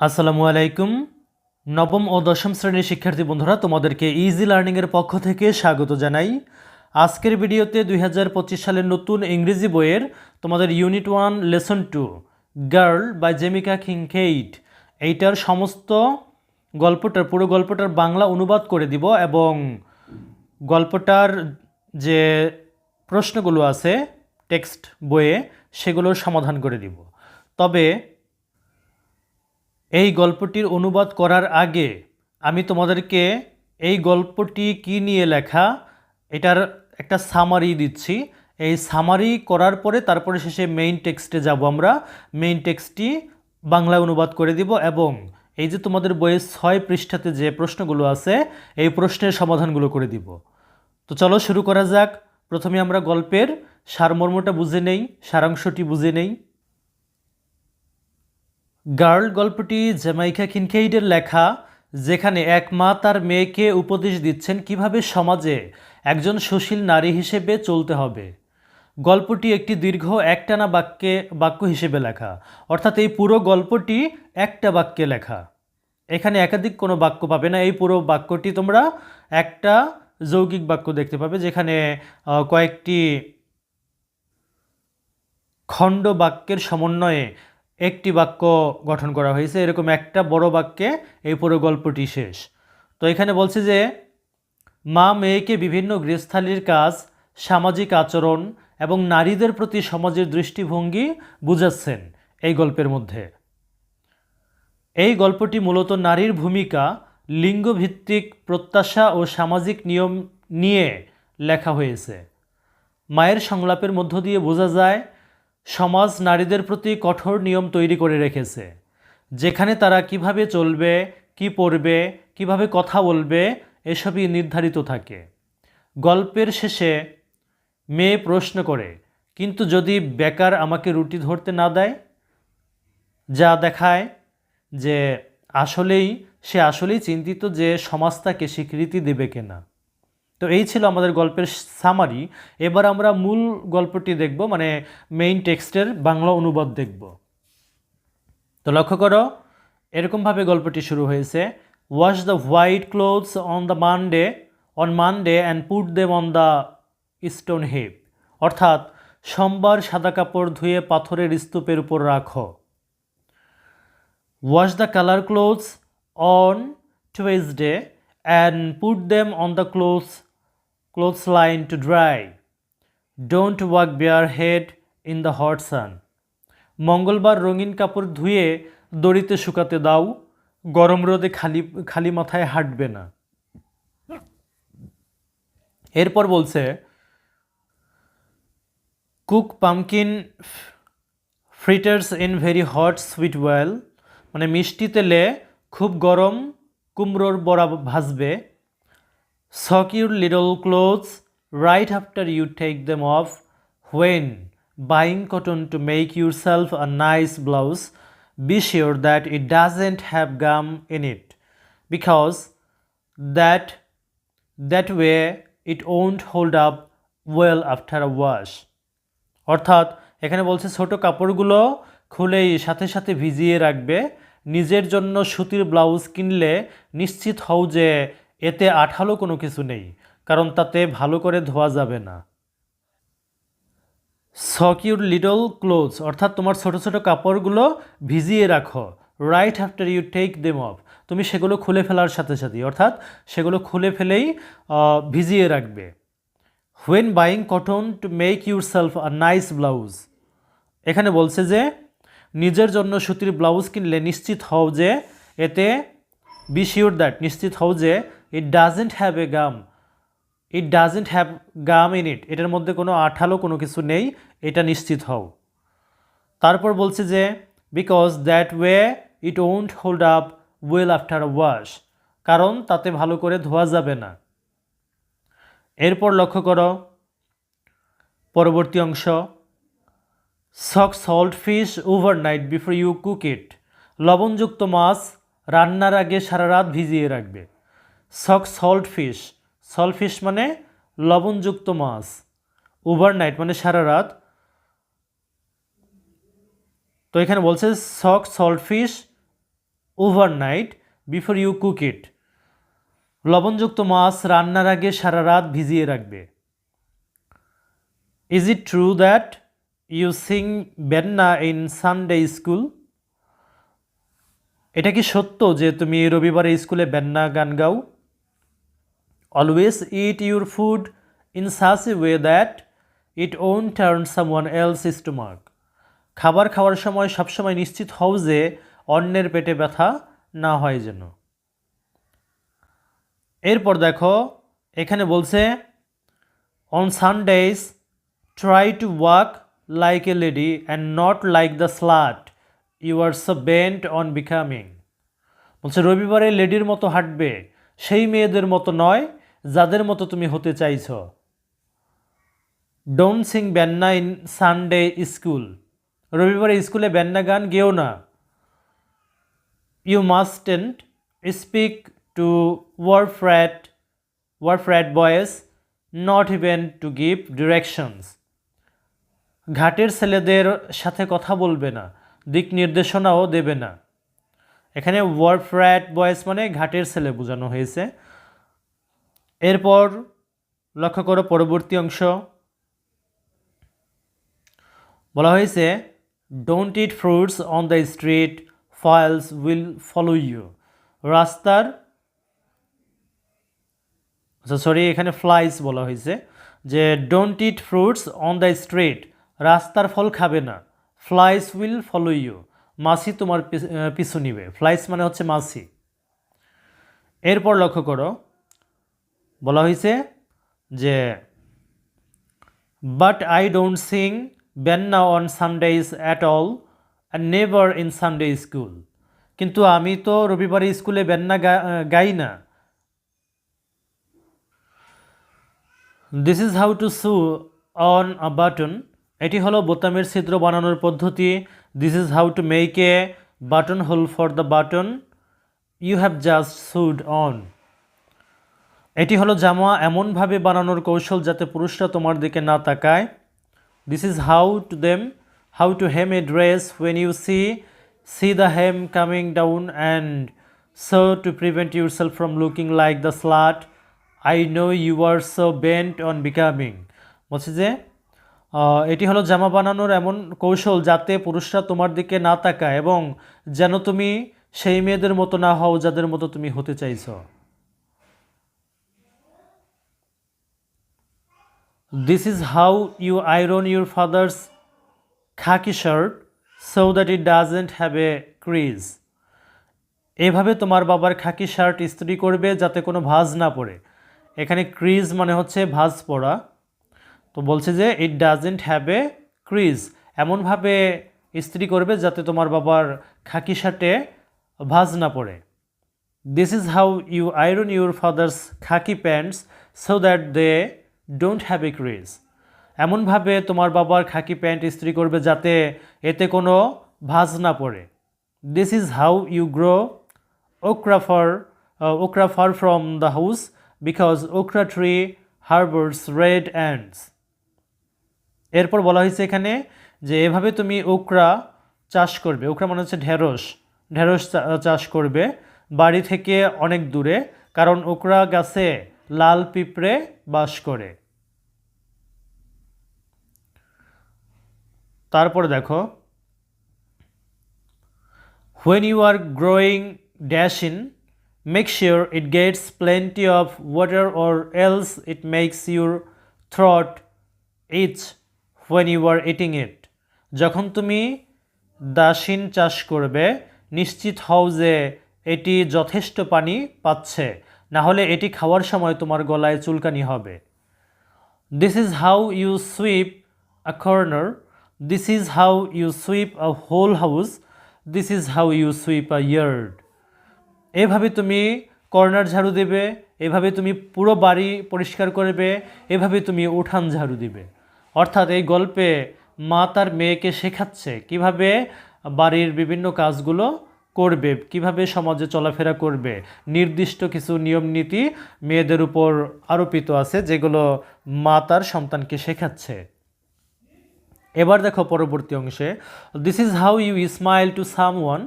আসসালামু আলাইকুম। নবম ও দশম শ্রেণির শিক্ষার্থী বন্ধুরা, তোমাদেরকে ইজি লার্নিংয়ের পক্ষ থেকে স্বাগত জানাই। আজকের ভিডিওতে দুই হাজার পঁচিশ সালের নতুন ইংরেজি বইয়ের তোমাদের unit one lesson two girl by Jamaica Kincaid এইটার সমস্ত গল্পটার, পুরো গল্পটার বাংলা অনুবাদ করে দিব এবং গল্পটার যে প্রশ্নগুলো আছে, টেক্সট বইয়ে সেগুলোর সমাধান করে দিব। তবে এই গল্পটির অনুবাদ করার আগে আমি তোমাদেরকে এই গল্পটি কি নিয়ে লেখা এটার একটা সামারি দিচ্ছি। এই সামারি করার পরে তারপরে শেষে মেইন টেক্সটে যাব আমরা। মেইন টেক্সটটি বাংলায় অনুবাদ করে দিব এবং এই যে তোমাদের বইয়ের ছয় পৃষ্ঠাতে যে প্রশ্নগুলো আছে, এই প্রশ্নের সমাধানগুলো করে দিব। তো চলো শুরু করা যাক। প্রথমে আমরা গল্পের সারমর্মটা বুঝে নেই, সারাংশটি বুঝে নেই। গার্ল গল্পটি জ্যামাইকা কিনকেইডের লেখা, যেখানে এক মা তার মেয়েকে উপদেশ দিচ্ছেন কীভাবে সমাজে একজন সুশীল নারী হিসেবে চলতে হবে। গল্পটি একটি দীর্ঘ একটানা বাক্যে, বাক্য হিসেবে লেখা, অর্থাৎ এই পুরো গল্পটি একটা বাক্যে লেখা। এখানে একাধিক কোনো বাক্য পাবে না, এই পুরো বাক্যটি তোমরা একটা যৌগিক বাক্য দেখতে পাবে, যেখানে কয়েকটি খণ্ড বাক্যের সমন্বয়ে একটি বাক্য গঠন করা হয়েছে, এরকম একটা বড় বাক্যে এই পুরো গল্পটি শেষ। তো এখানে বলছে যে, মা মেয়েকে বিভিন্ন গৃহস্থালির কাজ, সামাজিক আচরণ এবং নারীদের প্রতি সমাজের দৃষ্টিভঙ্গি বুঝাচ্ছেন এই গল্পের মধ্যে। এই গল্পটি মূলত নারীর ভূমিকা, লিঙ্গভিত্তিক প্রত্যাশা ও সামাজিক নিয়ম নিয়ে লেখা হয়েছে। মায়ের সংলাপের মধ্য দিয়ে বোঝা যায় সমাজ নারীদের প্রতি কঠোর নিয়ম তৈরি করে রেখেছে। যেখানে তারা কীভাবে চলবে, কি পড়বে, কীভাবে কথা বলবে, এসবই নির্ধারিত থাকে। গল্পের শেষে মেয়ে প্রশ্ন করে, কিন্তু যদি বেকার আমাকে রুটি ধরতে না দেয়? যা দেখায় যে আসলেই, সে আসলেই চিন্তিত যে সমাজ তাকে স্বীকৃতি দেবে কিনা। তো এই ছিল আমাদের গল্পের সামারি এবার আমরা মূল গল্পটি দেখব মানে মেইন টেক্সটের বাংলা অনুবাদ দেখব। তো লক্ষ্য করো, এরকমভাবে গল্পটি শুরু হয়েছে। Wash the white clothes on the Monday on Monday and put them on the stone heap অর্থাৎ, সোমবার সাদা কাপড় ধুয়ে পাথরের স্তূপের উপর রাখো। Wash the color clothes on Tuesday and put them on the clothes clothesline to dry. Don't walk barehead in the hot sun. মঙ্গলবার রঙিন কাপড় ধুয়ে দড়িতে শুকাতে দাও গরম রোদে খালি খালি মাথায় হাঁটবে না এরপর বলছে cook pumpkin fritters in very hot sweet oil মানে মিষ্টি তেলে খুব গরম কুমড়োর বড়া ভাজবে little clothes right after you take them off when buying cotton to make yourself a nice blouse be sure that it doesn't have gum in it because that that way it won't hold up well after a wash অর্থাৎ এখানে বলছে ছোট কাপড়গুলো খুলেই সাথে সাথে ভিজিয়ে রাখবে। নিজের জন্য সুতির ব্লাউজ কিনলে নিশ্চিত হও যে এতে আঠালো কোনো কিছু নেই, কারণ তাতে ভালো করে ধোয়া যাবে না। সক ইউর লিটল ক্লোথস, অর্থাৎ তোমার ছোট ছোট কাপড়গুলো ভিজিয়ে রাখো, right after you take them off. তুমি সেগুলো খুলে ফেলার সাথে সাথে অর্থাৎ সেগুলো খুলে ফেলেই ভিজিয়ে রাখবে। When buying cotton to make yourself a nice blouse এখানে বলছে যে, নিজের জন্য সুতির ব্লাউজ কিনলে নিশ্চিত হও যে, এতে বি শিওর দ্যাট নিশ্চিত হও যে it doesn't have a gum it doesn't have gum in it এটার মধ্যে কোনো আঠালো কোনো কিছু নেই। এটা নিশ্চিত হও। তারপর বলছে যে because that way it won't hold up well after wash কারণ তাতে ভালো করে ধোয়া যাবে না। এরপর লক্ষ্য করো। পরবর্তী অংশ। Soak salt fish overnight before you cook it লবণযুক্ত মাছ রান্নার আগে সারা রাত ভিজিয়ে রাখবে। সক সল্ট ফিশ। সল্ট ফিশ মানে লবণযুক্ত মাছ। ওভারনাইট মানে সারা রাত। তো এখানে বলছে soak salt fish, overnight, before you cook it. লবণযুক্ত মাছ রান্নার আগে সারা রাত ভিজিয়ে রাখবে। Is it true that you sing benna in Sunday school এটা কি সত্য যে তুমি রবিবারে স্কুলে বেন্না গান গাও? Eat your food in such a way that it won't turn some one else stomach খাবার খাওয়ার সময় সবসময় নিশ্চিত হও যে অন্যের পেটে ব্যথা না হয় যেন। এরপর দেখো, এখানে বলছে on Sundays try to walk like a lady and not like the slut you are so bent on becoming বলছে, রবিবারে লেডির মতো হাঁটবে, সেই মেয়েদের মতো নয় যাদের মতো তুমি হতে চাইছ। Don't sing benna in Sunday school. রবিবারে স্কুলে ব্যান্না গান গেও না। You mustn't speak to wharf rat wharf rat boys not even to give directions. ঘাটের ছেলেদের সাথে কথা বলবে না, দিক নির্দেশনাও দেবে না। এখানে ওয়ারফ্র্যাট বয়েস মানে ঘাটের ছেলে বোঝানো হয়েছে। এরপর লক্ষ্য করো পরবর্তী অংশ। বলা হয়েছে don't eat fruits on the street flies will follow you রাস্তার আচ্ছা সরি এখানে ফ্লাইস বলা হয়েছে, যে don't eat fruits on the street রাস্তার ফল খাবে না ফ্লাইস উইল ফলো ইউ মাসি তোমার পিছ- নিবে ফ্লাইস মানে হচ্ছে মাসি. এরপর লক্ষ্য করো বলা হয়েছে যে but I don't sing benna on Sundays at all and never in Sunday school কিন্তু আমি তো রবিবারে স্কুলে বেন্না গাই না। This is how to sew on a button এটি হলো বোতামের ছিদ্র বানানোর পদ্ধতি। This is how to make a button hole for the button you have just sewed on এটি হলো জামা এমনভাবে বানানোর কৌশল যাতে পুরুষরা তোমার দিকে না তাকায়। This is how to them how to hem a dress when you see see the hem coming down and so to prevent yourself from looking like the slut I know you are so bent on becoming বলছে যে এটি হলো জামা বানানোর এমন কৌশল যাতে পুরুষরা তোমার দিকে না তাকায় এবং যেন তুমি সেই মেয়েদের মতো না হও যাদের মতো তুমি হতে চাইছো। This is how you iron your father's khaki shirt so that it doesn't have a crease. এভাবে তোমার বাবার খাকি শার্ট ইস্ত্রি করবে যাতে কোনো ভাঁজ না পড়ে। এখানে ক্রিজ মানে হচ্ছে ভাঁজ পড়া। তো বলছে যে it doesn't have a crease এমনভাবে ইস্ত্রি করবে যাতে তোমার বাবার খাকি শার্টে ভাঁজ না পড়ে। This is how you iron your father's khaki pants so that they don't have a crease এমনভাবে তোমার বাবার খাকি প্যান্ট ইস্ত্রি করবে যাতে এতে কোনো ভাঁজ না পড়ে। This is how you grow okra far uh, okra far from the house because okra tree harbors এরপর বলা হয়েছে এখানে যে এভাবে তুমি ওকরা চাষ করবে। ওকরা মানে হচ্ছে ঢেঁড়স। ঢেঁড়স চাষ করবে বাড়ি থেকে অনেক দূরে। কারণ ওকরা গাছে লাল পিঁপড়ে বাস করে। তারপরে দেখো when you are growing dasheen make sure it gets plenty of water or else it makes your throat itch when you are eating it যখন তুমি দাসিন চাষ করবে, নিশ্চিত হও যে এটি যথেষ্ট পানি পাচ্ছে। না হলে এটি খাওয়ার সময় তোমার গলায় চুলকানি হবে This is how you sweep a corner. This is how you sweep a whole house. This is how you sweep a yard. এভাবে তুমি কর্নার ঝাড়ু দেবে, এভাবে তুমি পুরো বাড়ি পরিষ্কার করবে, এভাবে তুমি উঠান ঝাড়ু দিবে অর্থাৎ এই গল্পে মা তার মেয়েকে শেখাচ্ছে কীভাবে বাড়ির বিভিন্ন কাজগুলো করবে, কীভাবে সমাজে চলাফেরা করবে, নির্দিষ্ট কিছু নিয়ম নীতি মেয়েদের উপর আরোপিত আছে, যেগুলো মা তার সন্তানকে শেখাচ্ছে। এবার দেখো পরবর্তী অংশে this is how you smile to some one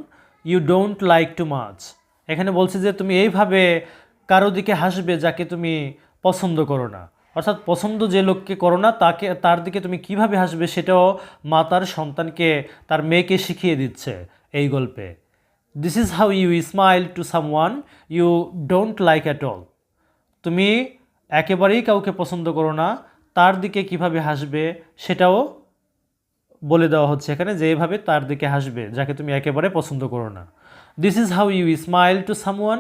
you don't like too much এখানে বলছে যে, তুমি এইভাবে কারও দিকে হাসবে যাকে তুমি পছন্দ করো না। অর্থাৎ পছন্দ যে লোককে করো না, তাকে, তার দিকে তুমি কীভাবে হাসবে, সেটাও মা তার সন্তানকে, তার মেয়েকে শিখিয়ে দিচ্ছে এই গল্পে। This is how you smile to someone you don't like at all তুমি একেবারেই কাউকে পছন্দ করো না, তার দিকে কীভাবে হাসবে সেটাও বলে দেওয়া হচ্ছে এখানে যে এভাবে তার দিকে হাসবে, যাকে তুমি একেবারে পছন্দ করো না। This is how you smile to someone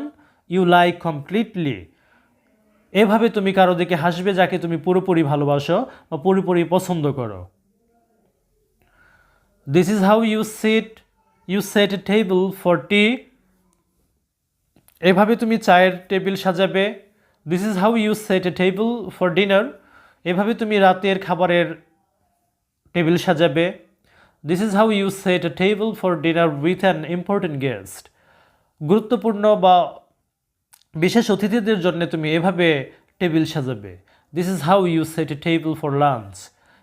you like completely এভাবে তুমি কারও দিকে হাসবে যাকে তুমি পুরোপুরি ভালোবাসো বা পুরোপুরি পছন্দ করো। This is how you sit you set a table for tea এভাবে তুমি চায়ের টেবিল সাজাবে। This is how you set a table for dinner এভাবে তুমি রাতের খাবারের টেবিল সাজাবে। This is how you set a table for dinner with an important guest গুরুত্বপূর্ণ বা বিশেষ অতিথিদের জন্য তুমি এভাবে টেবিল সাজাবে। This is how you set a table for lunch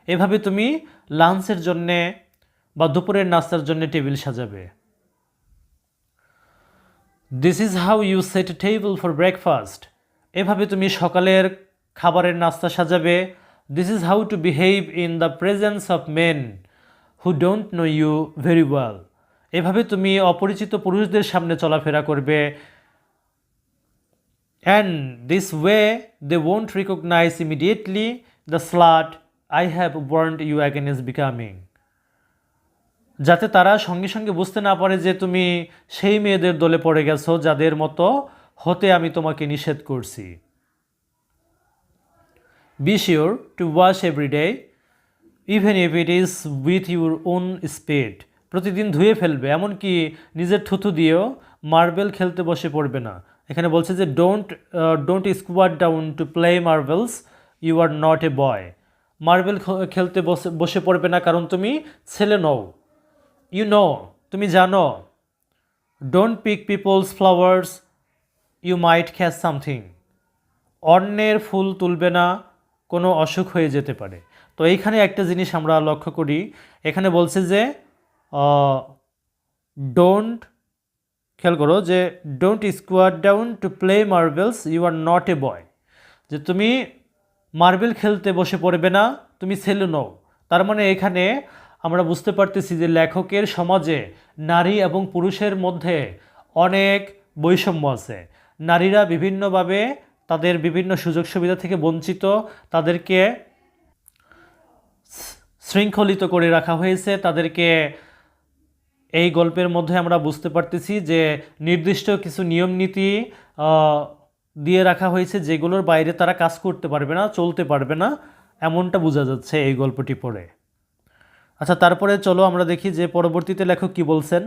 এভাবে তুমি লাঞ্চের জন্যে বা দুপুরের নাস্তার জন্য টেবিল সাজাবে। This is how you set table for breakfast এভাবে তুমি সকালের খাবারের নাস্তা সাজাবে। This is how to behave in the presence of men who don't know you very well এভাবে তুমি অপরিচিত পুরুষদের সামনে চলাফেরা করবে। And this way they won't recognize immediately the slut I have warned you against becoming. যাতে তারা সঙ্গে সঙ্গে বুঝতে না পারে যে তুমি সেই মেয়েদের দলে পড়ে গেছো যাদের মতো হতে আমি তোমাকে নিষেধ করছি। Be sure to wash every day even if it is with your own spit প্রতিদিন ধুয়ে ফেলবে, এমনকি নিজের থুথু দিয়েও মার্বেল খেলতে বসে পড়বে না। এখানে বলছে যে don't don't squat down to play marbles you are not a boy marble খেলতে বসে বসে পড়বে না, কারণ তুমি ছেলে নও। ইউ নো তুমি জানো don't pick people's flowers you might catch something অন্যের ফুল তুলবে না, কোনো অসুখ হয়ে যেতে পারে। তো এইখানে একটা জিনিস আমরা লক্ষ্য করি, এখানে বলছে যে ডোন্ট খেয়াল করো যে don't squat down to play marbles you are not a boy যে তুমি মার্বেল খেলতে বসে পড়বে না, তুমি ছেলে নও। তার মানে এখানে আমরা বুঝতে পারতেছি যে লেখকের সমাজে নারী এবং পুরুষের মধ্যে অনেক বৈষম্য আছে। নারীরা বিভিন্নভাবে তাদের বিভিন্ন সুযোগ সুবিধা থেকে বঞ্চিত, তাদেরকে শৃঙ্খলিত করে রাখা হয়েছে। তাদেরকে এই গল্পের মধ্যে আমরা বুঝতে পারতেছি যে নির্দিষ্ট কিছু নিয়ম নীতি দিয়ে রাখা হয়েছে যেগুলোর বাইরে তারা কাজ করতে পারবে না, চলতে পারবে না। এমনটা বোঝা যাচ্ছে এই গল্পটি পড়ে। আচ্ছা তারপরে চলো আমরা দেখি যে পরবর্তীতে লেখক কি বলছেন।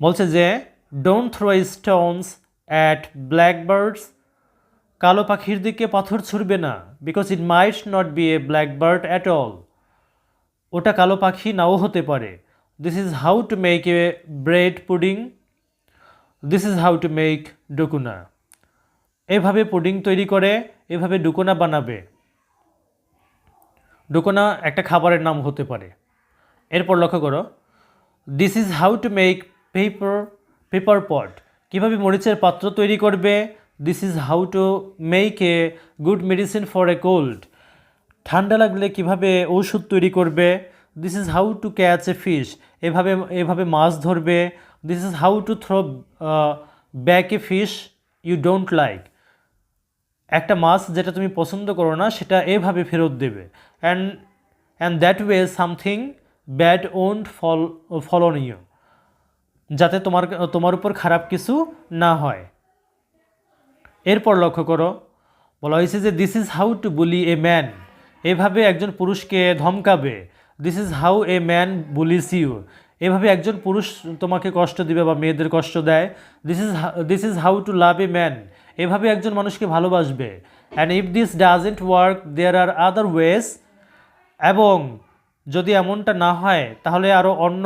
বলছে যে don't throw stones at blackbirds কালো পাখির দিকে পাথর ছুড়বে না because it might not be a blackbird at all ওটা কালো পাখি নাও হতে পারে। This is how to make a bread pudding this is how to make doukona. এভাবে পুডিং তৈরি করে, এভাবে ডুকুনা বানাবে। ডুকোনা একটা খাবারের নাম হতে পারে। এরপর লক্ষ্য করো this is how to make pepper pepper pot কীভাবে মরিচের পাত্র তৈরি করবে? This is how to make a good medicine for a cold ঠান্ডা লাগলে কীভাবে ঔষধ তৈরি করবে? This is how to catch a fish এভাবে এভাবে মাছ ধরবে। This is how to throw back a fish you don't like একটা মাছ যেটা তুমি পছন্দ করো না, সেটা এভাবে ফেরত দেবে। And and that way something bad won't fall fall on যাতে তোমার তোমার উপর খারাপ কিছু না হয়। এরপর লক্ষ্য করো, বলা হয়েছে যে this is how to bully a man এভাবে একজন পুরুষকে ধমকাবে। This is how a man bullies you এভাবে একজন পুরুষ তোমাকে কষ্ট দিবে বা মেয়েদের কষ্ট দেয়। This is this is how to love a man এভাবে একজন মানুষকে ভালোবাসবে। And if this doesn't work there are other ways এবং যদি এমনটা না হয়, তাহলে আরও অন্য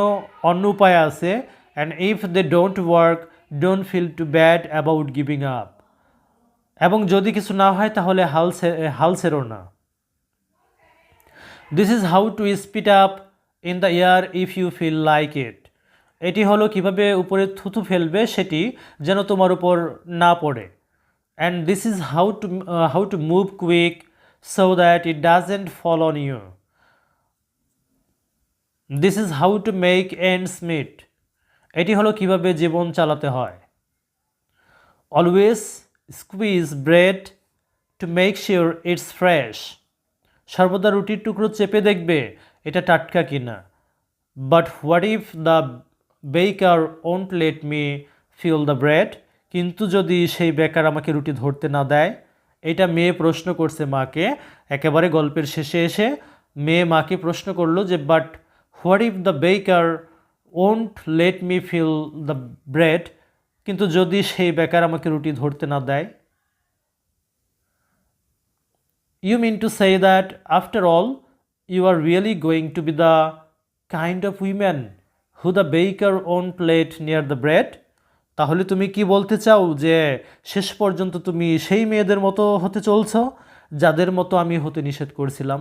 অন্য উপায় আছে। And if they don't work don't feel too bad about giving up এবং যদি কিছু না হয়, তাহলে হাল হাল ছেড়ো না। This is how to spit up in the air if you feel like it এটি হলো কীভাবে উপরে থুতু ফেলবে সেটি যেন তোমার উপর না পড়ে। And this is how to how to move quick so that it doesn't fall on you this is how to make ends meet এটি হলো কীভাবে জীবন চালাতে হয়। Always squeeze bread to make sure it's fresh সর্বদা রুটির টুকরো চেপে দেখবে এটা টাটকা কিনা। But what if the baker won't let me feel the bread কিন্তু যদি সেই বেকার আমাকে রুটি ধরতে না দেয় এটা মেয়ে প্রশ্ন করছে মাকে। একেবারে গল্পের শেষে এসে মেয়ে মাকে প্রশ্ন করল যে but what if the baker won't let me feel the bread কিন্তু যদি সেই বেকার আমাকে রুটি ধরতে না দেয়? You mean to say that after all, you are really going to be the kind of women who the baker won't let near the bread? তাহলে তুমি কি বলতে চাও যে শেষ পর্যন্ত তুমি সেই মেয়েদের মতো হতে চলছ, যাদের মতো আমি হতে নিষেধ করছিলাম?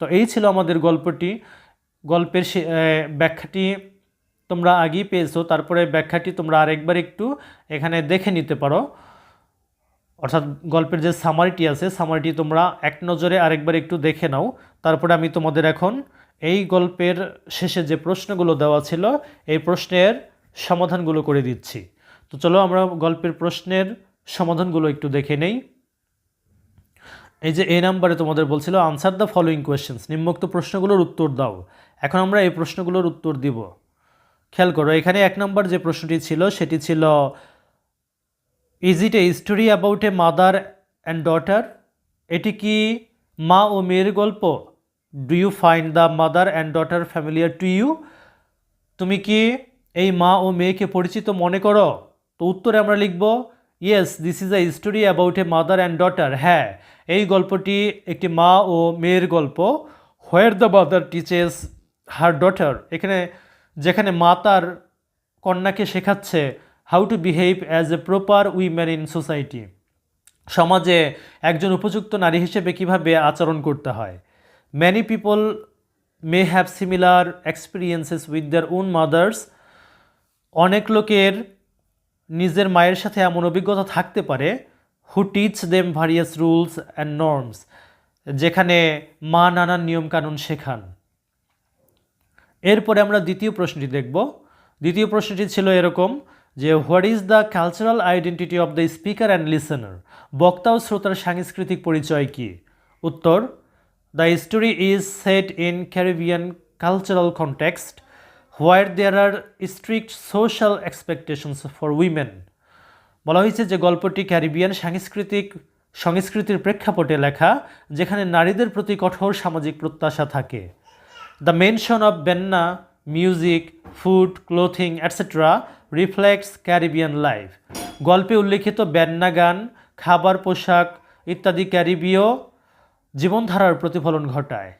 তো এই ছিল আমাদের গল্পটি। গল্পের ব্যাখ্যাটি তোমরা আগেই পেয়েছ, তারপরে ব্যাখ্যাটি তোমরা আরেকবার একটু এখানে দেখে নিতে পারো। অর্থাৎ গল্পের যে সামারিটি আছে সামারিটি তোমরা এক নজরে আরেকবার একটু দেখে নাও। তারপরে আমি তোমাদের এখন এই গল্পের শেষে যে প্রশ্নগুলো দেওয়া ছিল, এই প্রশ্নের সমাধানগুলো করে দিচ্ছি। তো চলো আমরা গল্পের প্রশ্নের সমাধানগুলো একটু দেখে নেই। এই যে এই নাম্বারে তোমাদের বলছিল আনসার দ্য ফলোয়িং কোয়েশ্চেন্স নিম্নোক্ত প্রশ্নগুলোর উত্তর দাও। এখন আমরা এই প্রশ্নগুলোর উত্তর দিব। খেয়াল করো, এখানে এক নম্বর যে প্রশ্নটি ছিল, সেটি ছিল is it a story about a mother and daughter এটি কি মা ও মেয়ের গল্প? Do you find the mother and daughter familiar to you তুমি কি এই মা ও মেয়েকে পরিচিত মনে করো? তো উত্তরে আমরা লিখব yes this is a story about a mother and daughter হ্যাঁ এই গল্পটি একটি মা ও মেয়ের গল্প। Where the mother teaches her daughter এখানে, যেখানে মা তার কন্যাকে শেখাচ্ছে how to behave as a proper women in society সমাজে একজন উপযুক্ত নারী হিসেবে কীভাবে আচরণ করতে হয়। Many people may have similar experiences with their own mothers অনেক লোকের নিজের মায়ের সাথে এমন অভিজ্ঞতা থাকতে পারে who teach them various rules and norms যেখানে মা নানান নিয়মকানুন শেখান। এরপরে আমরা দ্বিতীয় প্রশ্নটি দেখব। দ্বিতীয় প্রশ্নটি ছিল এরকম যে what is the cultural identity of the speaker and listener বক্তা ও শ্রোতার সাংস্কৃতিক পরিচয় কি? উত্তর the story is set in Caribbean cultural context where there are strict social expectations for women. বলা হয়েছে যে গল্পটি ক্যারিবিয়ান সাংস্কৃতিক, সংস্কৃতির প্রেক্ষাপটে লেখা, যেখানে নারীদের প্রতি কঠোর সামাজিক প্রত্যাশা থাকে। The mention of benna, music, food, clothing etcetera reflects Caribbean life. গল্পে উল্লেখিত বেন্না গান, খাবার পোশাক ইত্যাদি ক্যারিবীয় জীবনধারার প্রতিফলন ঘটায়।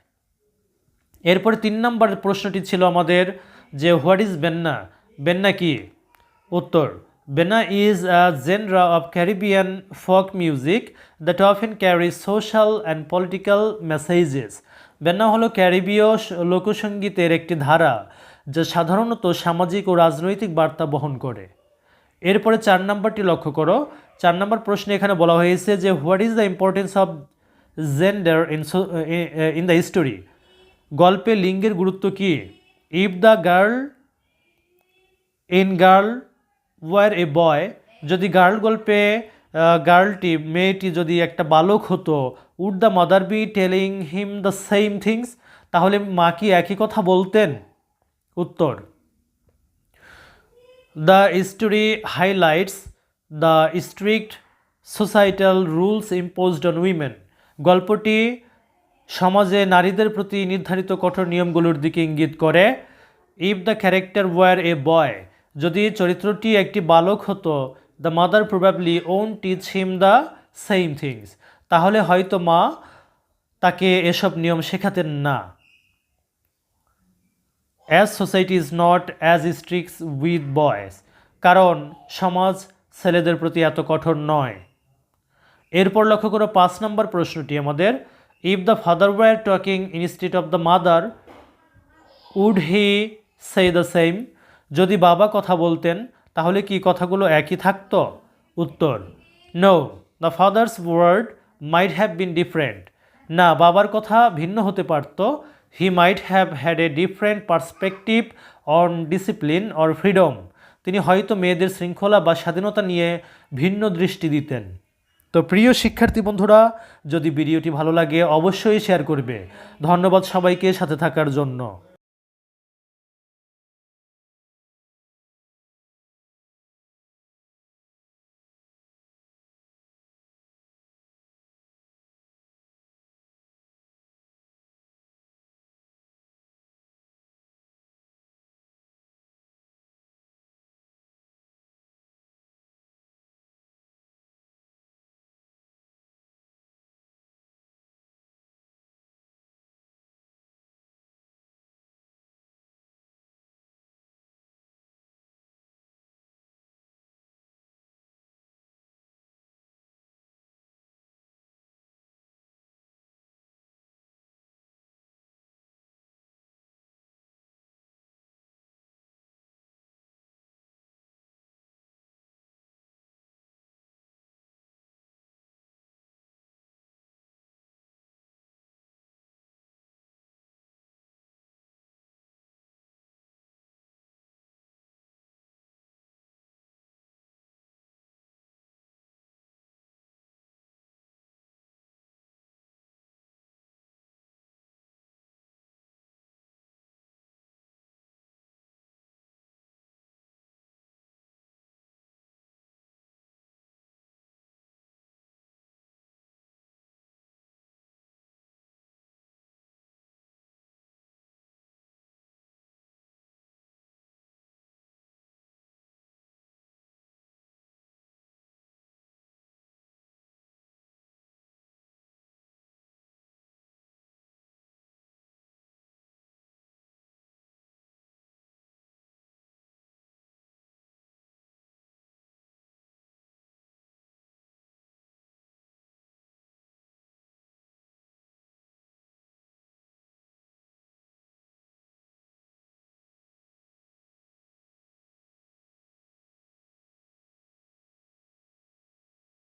এরপরে তিন নম্বর প্রশ্নটি ছিল আমাদের যে হোয়াট ইজ বেন্না? বেন্না কি? উত্তর benna is a genre of Caribbean folk music that often carry social and political messages. Benna হলো ক্যারিবীয় লোকসঙ্গীতের একটি ধারা যা সাধারণত সামাজিক ও রাজনৈতিক বার্তা বহন করে। এরপরে চার নাম্বারটি লক্ষ্য করো। চার নাম্বার প্রশ্নে এখানে বলা হয়েছে যে what is the importance of gender in in the story গল্পে লিঙ্গের গুরুত্ব কি? If the girl in girl were a boy যদি গার্ল গল্পে গার্লটি মেয়েটি যদি একটা বালক হতো would the mother be telling him the same things তাহলে মা কি একই কথা বলতেন? উত্তর the story highlights the strict societal rules imposed on women গল্পটি সমাজে নারীদের প্রতি নির্ধারিত কঠোর নিয়মগুলোর দিকে ইঙ্গিত করে if the character were a boy যদি চরিত্রটি একটি বালক হতো the mother probably won't teach him the same things তাহলে হয়তো মা তাকে এসব নিয়ম শেখাতেন না। As society is not as strict with boys কারণ সমাজ ছেলেদের প্রতি এত কঠোর নয়। এরপর লক্ষ্য করো পাঁচ নম্বর প্রশ্নটি আমাদের। If the father were talking instead of the mother would he say the same যদি বাবা কথা বলতেন, তাহলে কি কথাগুলো একই থাকতো? উত্তর no the father's word might have been different না, বাবার কথা ভিন্ন হতে পারত। He might have had a different perspective on discipline or freedom তিনি হয়তো মেয়েদের শৃঙ্খলা বা স্বাধীনতা নিয়ে ভিন্ন দৃষ্টি দিতেন। তো প্রিয় শিক্ষার্থী বন্ধুরা, যদি ভিডিওটি ভালো লাগে অবশ্যই শেয়ার করবে। ধন্যবাদ সবাইকে সাথে থাকার জন্য।